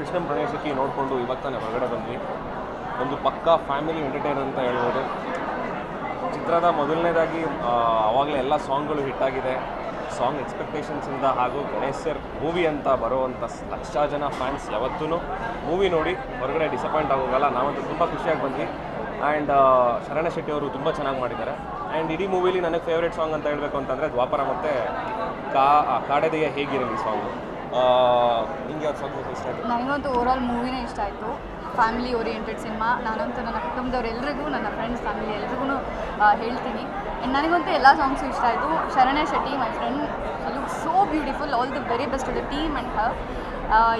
ಕೃಷ್ಣಂ ಪ್ರವೇಶಕ್ಕೆ ನೋಡಿಕೊಂಡು ಇವಾಗ ತಾನೇ ಹೊರಗಡೆ ಬಂದ್ವಿ. ಒಂದು ಪಕ್ಕಾ ಫ್ಯಾಮಿಲಿ ಎಂಟರ್ಟೈನರ್ ಅಂತ ಹೇಳ್ಬೋದು. ಚಿತ್ರದ ಮೊದಲನೇದಾಗಿ ಆವಾಗಲೇ ಎಲ್ಲ ಸಾಂಗ್ಗಳು ಹಿಟ್ಟಾಗಿದೆ ಸಾಂಗ್ ಎಕ್ಸ್ಪೆಕ್ಟೇಷನ್ಸಿಂದ ಹಾಗೂ ಗಣೇಶ್ ಸರ್ ಮೂವಿ ಅಂತ ಬರುವಂಥ ಲಕ್ಷ ಜನ ಫ್ಯಾನ್ಸ್ ಯಾವತ್ತೂ ಮೂವಿ ನೋಡಿ ಹೊರಗಡೆ ಡಿಸಪಾಯಿಂಟ್ ಆಗೋಗಲ್ಲ. ನಾವಂತೂ ತುಂಬ ಖುಷಿಯಾಗಿ ಬಂದ್ವಿ. ಆ್ಯಂಡ್ ಶರಣ ಶೆಟ್ಟಿ ಅವರು ತುಂಬ ಚೆನ್ನಾಗಿ ಮಾಡಿದ್ದಾರೆ. ಆ್ಯಂಡ್ ಇಡೀ ಮೂವಿಲಿ ನನಗೆ ಫೇವ್ರೇಟ್ ಸಾಂಗ್ ಅಂತ ಹೇಳಬೇಕು ಅಂತಂದರೆ ದ್ವಾಪರ ಮತ್ತು ಕಾ ಕಾಡೆದೆಯ ಹೇಗಿರಲಿ ಸಾಂಗು ನಿಮಗೆ ಯಾವ ಸಾಂಗ್ ಇಷ್ಟ ಆಯಿತು? ನನಗಂತೂ ಓವರಾಲ್ ಮೂವಿನೇ ಇಷ್ಟ ಆಯಿತು. ಫ್ಯಾಮಿಲಿ ಓರಿಯೆಂಟೆಡ್ ಸಿನಿಮಾ ನಾನಂತೂ ನನ್ನ ಕುಟುಂಬದವರೆಲ್ಲರಿಗೂ ನನ್ನ ಫ್ರೆಂಡ್ಸ್ ಫ್ಯಾಮಿಲಿ ಎಲ್ರಿಗೂ ಹೇಳ್ತೀನಿ. ಆ್ಯಂಡ್ ನನಗಂತೂ ಎಲ್ಲ ಸಾಂಗ್ಸು ಇಷ್ಟ ಆಯಿತು. Sharanya Shetty my friend look so beautiful all the very best to the team and her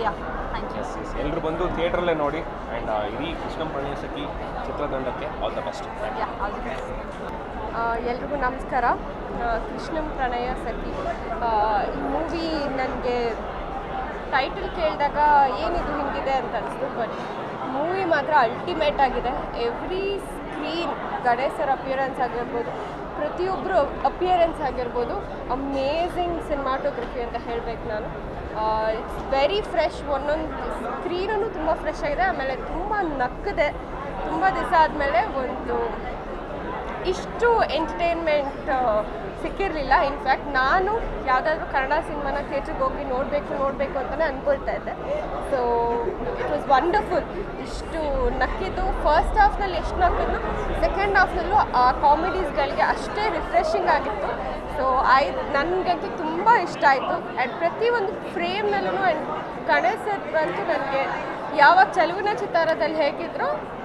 yeah thank you yes yes ಎಲ್ಲರೂ ಬಂದು ಥಿಯೇಟ್ರಲ್ಲೇ ನೋಡಿ. ಆ್ಯಂಡ್ ಇಡೀ Krishna Pranayasakhi ಚಿತ್ರತಂಡಕ್ಕೆ all the best yeah all the best ಎಲ್ರಿಗೂ ನಮಸ್ಕಾರ. ಕೃಷ್ಣಂ ಪ್ರಣಯ ಸತಿ ಆ, ಈ ಮೂವಿ ನನಗೆ ಟೈಟಲ್ ಕೇಳಿದಾಗ ಏನಿದು ಹಿಂಗಿದೆ ಅಂತ ಅನಿಸ್ತು ಬಟ್ ಮೂವಿ ಮಾತ್ರ ಅಲ್ಟಿಮೇಟ್ ಆಗಿದೆ. ಎವ್ರಿ ಸ್ಕ್ರೀನ್ ಗಣೇಶರ ಅಪಿಯರೆನ್ಸ್ ಆಗಿರ್ಬೋದು ಪ್ರತಿಯೊಬ್ಬರು ಅಪಿಯರೆನ್ಸ್ ಆಗಿರ್ಬೋದು ಅಮೇಝಿಂಗ್ ಸಿನಿಮಾಟೋಗ್ರಫಿ ಅಂತ ಹೇಳಬೇಕು ನಾನು. ಇಟ್ಸ್ ವೆರಿ ಫ್ರೆಶ್ ಒಂದೊಂದು ಸ್ಕ್ರೀನೂ ತುಂಬ ಫ್ರೆಶ್ ಆಗಿದೆ. ಆಮೇಲೆ ತುಂಬ ನಕ್ಕಿದೆ ತುಂಬ ದಿವಸ ಆದಮೇಲೆ ಒಂದು ಇಷ್ಟು ಎಂಟರ್ಟೈನ್ಮೆಂಟ್ ಸಿಕ್ಕಿರಲಿಲ್ಲ. ಇನ್ಫ್ಯಾಕ್ಟ್ ನಾನು ಯಾವುದಾದ್ರೂ ಕನ್ನಡ ಸಿನಿಮಾನ ಥಿಯೇಟ್ರಿಗೆ ಹೋಗಿ ನೋಡಬೇಕು ನೋಡಬೇಕು ಅಂತಲೇ ಅಂದ್ಕೊಳ್ತಾ ಇದ್ದೆ. ಸೊ ಇಟ್ ವಾಸ್ ವಂಡರ್ಫುಲ್ ಇಷ್ಟು ನಕ್ಕಿದ್ದು ಫಸ್ಟ್ ಹಾಫ್ನಲ್ಲಿ ಎಷ್ಟು ನಕ್ಕಿದ್ದು ಸೆಕೆಂಡ್ ಹಾಫ್ನಲ್ಲೂ ಆ ಕಾಮಿಡೀಸ್ಗಳಿಗೆ ಅಷ್ಟೇ ರಿಫ್ರೆಶಿಂಗ್ ಆಗಿತ್ತು. ಸೊ ಐ ನನಗಂತೂ ತುಂಬ ಇಷ್ಟ ಆಯಿತು. ಆ್ಯಂಡ್ ಪ್ರತಿಯೊಂದು ಫ್ರೇಮ್ನಲ್ಲೂ ಆ್ಯಂಡ್ ಗಣೇಶ್ ಬಂತು ನನಗೆ. ಯಾವಾಗ ಚಲುವಿನ ಚಿತ್ತಾರದಲ್ಲಿ ಹೇಗಿದ್ರು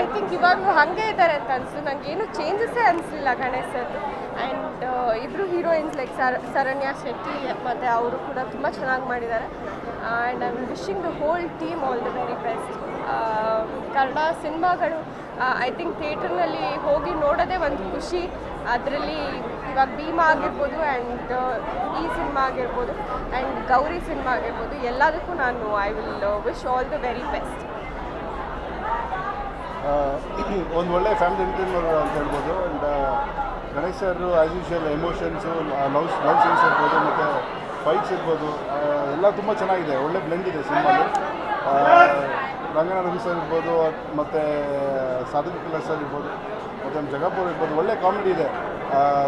ಐ ಥಿಂಕ್ ಇವಾಗಲೂ ಹಾಗೆ ಇದ್ದಾರೆ ಅಂತ ಅನಿಸ್ತು ನನಗೆ ಏನು ಚೇಂಜಸ್ಸೇ ಅನಿಸಲಿಲ್ಲ ಗಣೇಶ್ ಸರ್ದು ಆ್ಯಂಡ್ ಇಬ್ಬರು heroines like sir Sharanya Shetty, ಮತ್ತು ಅವರು ಕೂಡ ತುಂಬ ಚೆನ್ನಾಗಿ ಮಾಡಿದ್ದಾರೆ and I wishing the whole team all the very best Kannada ಸಿನಿಮಾಗಳು ಐ ಥಿಂಕ್ ಥಿಯೇಟರ್ನಲ್ಲಿ ಹೋಗಿ ನೋಡೋದೇ ಒಂದು ಖುಷಿ. ಅದರಲ್ಲಿ ಇವಾಗ ಭೀಮಾ ಆಗಿರ್ಬೋದು ಆ್ಯಂಡ್ ಈ ಸಿನಿಮಾ ಆಗಿರ್ಬೋದು. ಆ್ಯಂಡ್ ಗೌರಿ ಸಿನಿಮಾ ಆಗಿರ್ಬೋದು. ಎಲ್ಲದಕ್ಕೂ ನಾನು I will wish all the very best ಒಂದು ಒಳ್ಳೆ ಫ್ಯಾಮಿಲಿ ಎಂಟರ್ಟೈನರ್ ಅಂತ ಹೇಳ್ಬೋದು. And Ganesh sir as usual emotions love love scenes ಇರ್ಬೋದು, ಮತ್ತು ಫೈಟ್ಸ್ ಇರ್ಬೋದು ಎಲ್ಲ ತುಂಬ ಚೆನ್ನಾಗಿದೆ. ಒಳ್ಳೆ ಬ್ಲೆಂಡ್ ಇದೆ ಸಿನಿಮಾಲಿ. ರವಿ ಸರ್ ಇರ್ಬೋದು, ಮತ್ತು ಸಾಧಕ ಕಿಲ್ಲರ್ ಸರ್ ಇರ್ಬೋದು, ಮತ್ತು ನಮ್ಮ ಜಗಪುರ್ ಇರ್ಬೋದು, ಒಳ್ಳೆ ಕಾಮಿಡಿ ಇದೆ.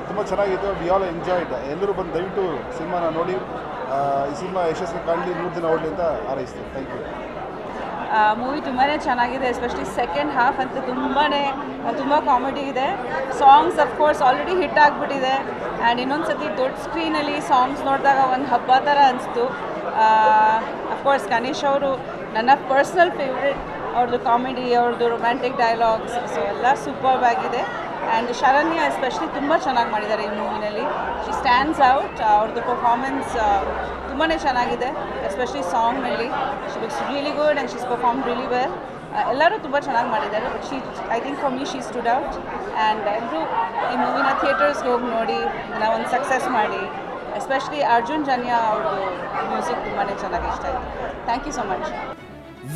ತುಂಬ ಚೆನ್ನಾಗಿತ್ತು. ವಿ ಆಲ್ ಎಂಜಾಯ್ಡ್ ಎಲ್ಲರೂ ಬಂದು ದಯವಿಟ್ಟು ಸಿನಿಮಾನ ನೋಡಿ ಈ ಸಿನಿಮಾ ಯಶಸ್ವಿ ಕಾಣಲಿ, ನೂರು ದಿನ ಓಡಲಿ ಅಂತ ಹಾರೈಸ್ತೀನಿ ಥ್ಯಾಂಕ್ ಯು ಮೂವಿ ತುಂಬಾ ಚೆನ್ನಾಗಿದೆ ಎಸ್ಪೆಷಲಿ ಸೆಕೆಂಡ್ ಹಾಫ್ ಅಂತ ತುಂಬಾ ತುಂಬ ಕಾಮಿಡಿ ಇದೆ. Songs of course already hit ಆಗಿಬಿಟ್ಟಿದೆ. ಆ್ಯಂಡ್ ಇನ್ನೊಂದು ಸತಿ ದೊಡ್ಡ ಸ್ಕ್ರೀನಲ್ಲಿ ಸಾಂಗ್ಸ್ ನೋಡಿದಾಗ ಒಂದು ಹಬ್ಬ ಥರ ಅನಿಸ್ತು. ಅಫ್ಕೋರ್ಸ್ ಗಣೇಶ್ ಅವರು ನನ್ನ ಪರ್ಸ್ನಲ್ ಫೇವ್ರೆಟ್ ಅವ್ರದ್ದು ಕಾಮಿಡಿ ಅವ್ರದ್ದು ರೊಮ್ಯಾಂಟಿಕ್ ಡೈಲಾಗ್ಸ್ ಸೊ ಎಲ್ಲ ಸೂಪರ್ಬ್ ಆಗಿದೆ. ಆ್ಯಂಡ್ ಶರಣ್ಯ ಎಸ್ಪೆಷಲಿ ತುಂಬ ಚೆನ್ನಾಗಿ ಮಾಡಿದ್ದಾರೆ ಈ ಮೂವಿನಲ್ಲಿ. ಶಿ ಸ್ಟ್ಯಾಂಡ್ಸ್ ಔಟ್ ಅವ್ರದ್ದು ಪರ್ಫಾರ್ಮೆನ್ಸ್ ತುಂಬಾ ಚೆನ್ನಾಗಿದೆ ಎಸ್ಪೆಷಲಿ ಸಾಂಗ್ನಲ್ಲಿ she ಬಿಕ್ಸ್ really good and she's perform really well ಎಲ್ಲರೂ ತುಂಬ ಚೆನ್ನಾಗಿ ಮಾಡಿದ್ದಾರೆ but she I think for me she stood out and ಎಲ್ಲರೂ ಈ ಮೂವಿನ ಥಿಯೇಟರ್ಸ್ಗೆ ಹೋಗಿ ನೋಡಿ ಒಂದು ಸಕ್ಸಸ್ ಮಾಡಿ. ಎಸ್ಪೆಷಲಿ ಅರ್ಜುನ್ ಜನ್ಯಾ ಅವ್ರದ್ದು ಮ್ಯೂಸಿಕ್ ತುಂಬಾ ಚೆನ್ನಾಗಿ ಇಷ್ಟ ಆಯಿತು. Thank you so much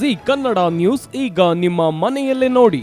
Zee Kannada news ಈಗ ನಿಮ್ಮ ಮನೆಯಲ್ಲೇ ನೋಡಿ.